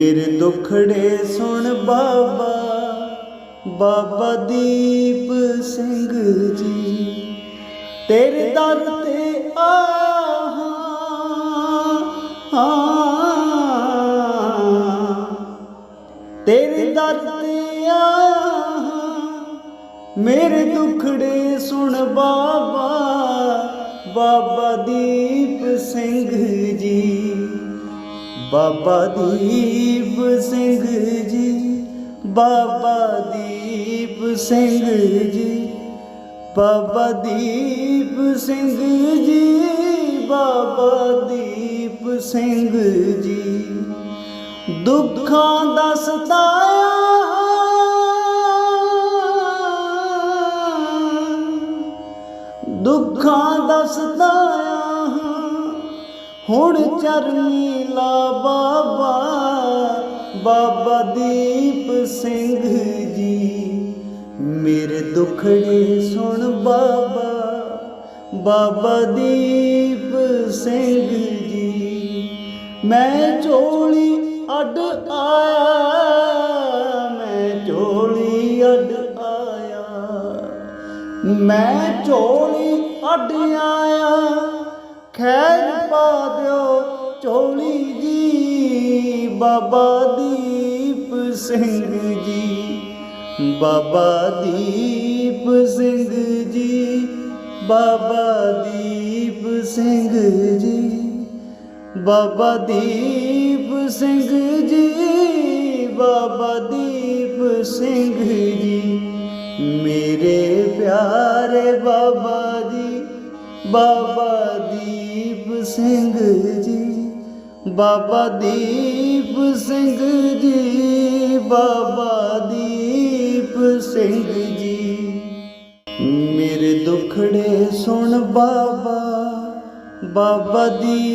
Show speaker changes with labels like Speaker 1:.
Speaker 1: ਤੇਰੇ ਦੁਖੜੇ ਸੁਣ ਬਾਬਾ ਬਾਬਾ ਦੀਪ ਸਿੰਘ ਜੀ। ਤੇਰੇ ਦਰ ਤੇ ਆਹਾਂ ਹਾਂ ਤੇਰੇ ਦਰ ਤੇ ਆਹਾਂ, ਮੇਰੇ ਦੁਖੜੇ ਸੁਣ ਬਾਬਾ ਬਾਬਾ ਦੀਪ ਸਿੰਘ ਜੀ। ਬਾਬਾ ਦੀਪ ਸਿੰਘ ਜੀ, ਬਾਬਾ ਦੀਪ ਸਿੰਘ ਜੀ, ਬਾਬਾ ਦੀਪ ਸਿੰਘ ਜੀ, ਬਾਬਾ ਦੀਪ ਸਿੰਘ ਜੀ। ਦੁੱਖਾਂ ਦਾ ਸਤਾਇਆ, ਦੁੱਖਾਂ ਦਾ ਸਤਾਇਆ ਹੁਣ ਚਰਨੀ ਲਾ ਬਾਬਾ ਬਾਬਾ ਦੀਪ ਸਿੰਘ ਜੀ। ਮੇਰੇ ਦੁਖੜੇ ਸੁਣ ਬਾਬਾ ਬਾਬਾ ਦੀਪ ਸਿੰਘ ਜੀ। ਮੈਂ ਝੋਲੀ ਅੱਡ ਆਇਆ, ਮੈਂ ਝੋਲੀ ਅੱਡ ਆਇਆ। ਮੈਂ ਝੋਲੀ ਅੱਡ ਆਇਆ। ਖੈਰ ਪਾ ਦਿਓ ਚੋਲੀ ਜੀ, ਬਾਬਾ ਦੀਪ ਸਿੰਘ ਜੀ। ਬਾਬਾ ਦੀਪ ਸਿੰਘ ਜੀ, ਬਾਬਾ ਦੀਪ ਸਿੰਘ ਜੀ। ਬਾਬਾ ਦੀਪ ਸਿੰਘ ਜੀ, ਬਾਬਾ ਦੀਪ ਸਿੰਘ ਜੀ। ਮੇਰੇ ਪਿਆਰੇ ਬਾਬਾ ਬਾਬਾ ਦੀਪ ਸਿੰਘ ਜੀ, ਬਾਬਾ ਦੀਪ ਸਿੰਘ ਜੀ, ਬਾਬਾ ਦੀਪ ਸਿੰਘ ਜੀ। ਮੇਰੇ ਦੁਖੜੇ ਸੁਣ ਬਾਬਾ ਬਾਬਾ ਦੀ